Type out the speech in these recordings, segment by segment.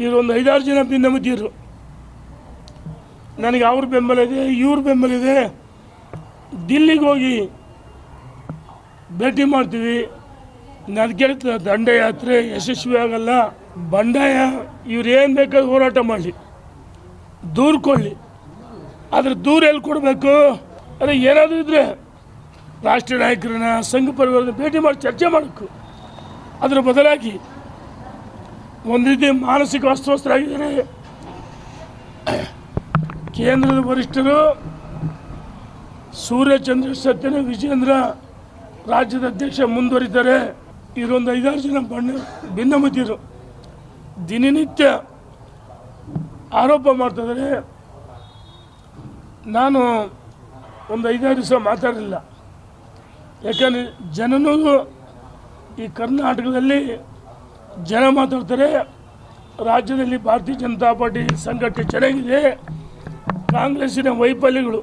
ಇವರೊಂದು ಐದಾರು ಜನ ಭಿನ್ನಮತಿಯರು ನನಗೆ ಅವ್ರ ಬೆಂಬಲ ಇದೆ, ಇವ್ರ ಬೆಂಬಲ ಇದೆ. ದಿಲ್ಲಿಗೆ ಹೋಗಿ ಭೇಟಿ ಮಾಡ್ತೀವಿ. ನನಗೆ ದಂಡಯಾತ್ರೆ ಯಶಸ್ವಿ ಆಗಲ್ಲ. ಬಂಡಾಯ, ಇವ್ರು ಏನು ಬೇಕಾದ್ರೂ ಹೋರಾಟ ಮಾಡಲಿ ದೂರ ಕೊಡಲಿ. ಆದರೆ ದೂರ ಎಲ್ಲಿ ಕೊಡಬೇಕು? ಅದೇ ಏನಾದರೂ ಇದ್ದರೆ ರಾಷ್ಟ್ರೀಯ ನಾಯಕರನ್ನ, ಸಂಘ ಪರಿವಾರದ ಭೇಟಿ ಮಾಡಿ, ಚರ್ಚೆ ಮಾಡಬೇಕು. ಅದರ ಬದಲಾಗಿ ಒಂದು ರೀತಿ ಮಾನಸಿಕ ಅಸ್ವಸ್ಥರಾಗಿದ್ದಾರೆ. ಕೇಂದ್ರದ ವರಿಷ್ಠರು ಸೂರ್ಯಚಂದ್ರ ಸತ್ಯನ ವಿಜೇಂದ್ರ ರಾಜ್ಯದ ಅಧ್ಯಕ್ಷ ಮುಂದುವರಿತಾರೆ ಇದೊಂದು ಐದಾರು ಜನ ಬಣ್ಣ ಭಿನ್ನಮತಿಯರು. ದಿನನಿತ್ಯ ಆರೋಪ ಮಾಡ್ತಿದ್ದಾರೆ ನಾನು ಒಂದು ಐದಾರು ದಿವಸ ಮಾತಾಡಲಿಲ್ಲ. ಯಾಕಂದರೆ ಜನನೂ ಈ ಕರ್ನಾಟಕದಲ್ಲಿ ಜನ ಮಾತಾಡ್ತಾರೆ. ರಾಜ್ಯದಲ್ಲಿ ಭಾರತೀಯ ಜನತಾ ಪಾರ್ಟಿ ಸಂಘಟನೆ ಚೆನ್ನಾಗಿದೆ. ಕಾಂಗ್ರೆಸ್ಸಿನ ವೈಫಲ್ಯಗಳು.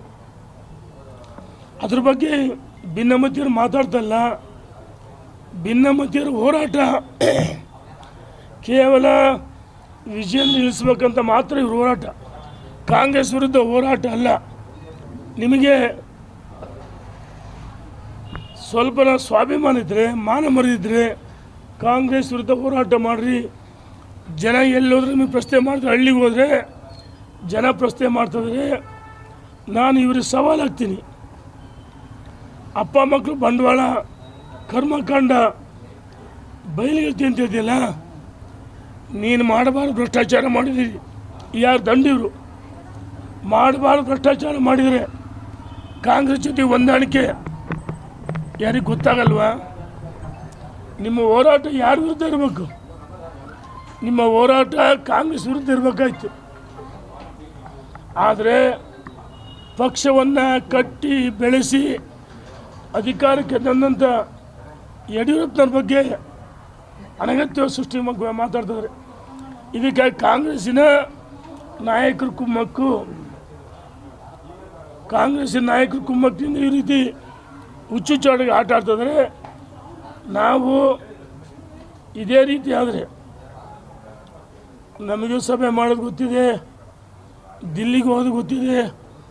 ಅದ್ರ ಬಗ್ಗೆ ಭಿನ್ನಮತಿಯರು ಮಾತಾಡ್ತಲ್ಲ ಭಿನ್ನಮತಿಯರು ಹೋರಾಟ. ಕೇವಲ ವಿಜಯ ನಿಲ್ಲಿಸ್ಬೇಕಂತ ಮಾತ್ರ ಇವ್ರ ಹೋರಾಟ. ಕಾಂಗ್ರೆಸ್ ವಿರುದ್ಧ ಹೋರಾಟ ಅಲ್ಲ. ನಿಮಗೆ ಸ್ವಲ್ಪ ಸ್ವಾಭಿಮಾನ ಇದ್ದರೆ ಮಾನ ಮರೆದಿದ್ರೆ ಕಾಂಗ್ರೆಸ್ ವಿರುದ್ಧ ಹೋರಾಟ ಮಾಡಿರಿ. ಜನ ಎಲ್ಲೋದ್ರೆ ನೀವು ಪ್ರಶ್ನೆ ಮಾಡಿದ್ರೆ ಹಳ್ಳಿಗೆ ಹೋದರೆ ಜನ ಪ್ರಶ್ನೆ ಮಾಡ್ತಿದ್ರೆ ನಾನು ಇವ್ರಿಗೆ ಸವಾಲಾಗ್ತೀನಿ ಅಪ್ಪ ಮಕ್ಕಳು ಬಂಡವಾಳ ಕರ್ಮಕಾಂಡ ಅಂತ ಇದೆಯಲ್ಲ, ನೀನು ಮಾಡಬಾರ್ದು ಭ್ರಷ್ಟಾಚಾರ ಮಾಡಿದ್ದೀರಿ ಯಾರು ದಂಡಿವರು? ಮಾಡಬಾರ್ದು ಭ್ರಷ್ಟಾಚಾರ ಮಾಡಿದರೆ ಕಾಂಗ್ರೆಸ್ ಜೊತೆ ಹೊಂದಾಣಿಕೆ ಯಾರಿಗೆ ಗೊತ್ತಾಗಲ್ವಾ? ನಿಮ್ಮ ಹೋರಾಟ ಯಾರ ವಿರುದ್ಧ ಇರಬೇಕು? ನಿಮ್ಮ ಹೋರಾಟ ಕಾಂಗ್ರೆಸ್ ವಿರುದ್ಧ ಇರಬೇಕಾಯ್ತು. ಆದರೆ ಪಕ್ಷವನ್ನು ಕಟ್ಟಿ ಬೆಳೆಸಿ ಅಧಿಕಾರಕ್ಕೆ ತಂದಂಥ ಯಡಿಯೂರಪ್ಪನವ್ರ ಬಗ್ಗೆ ಅನಗತ್ಯ ಸೃಷ್ಟಿ ಮಾತಾಡ್ತಿದ್ದಾರೆ. ಇದಕ್ಕೆ ಕಾಂಗ್ರೆಸ್ಸಿನ ನಾಯಕರ ಕುಮ್ಮಕ್ಕು ಕಾಂಗ್ರೆಸ್ಸಿನ ನಾಯಕರ ಕುಮ್ಮಕ್ಕಿಂದ ಈ ರೀತಿ ಹುಚ್ಚುಚ್ಚಾಡಿಗೆ ಆಟ ಆಡ್ತಿದ್ದಾರೆ. ನಾವು ಇದೇ ರೀತಿ ಆದರೆ ನಮಗೂ ಸಭೆ ಮಾಡೋದು ಗೊತ್ತಿದೆ ದಿಲ್ಲಿಗೆ ಹೋಗೋದು ಗೊತ್ತಿದೆ.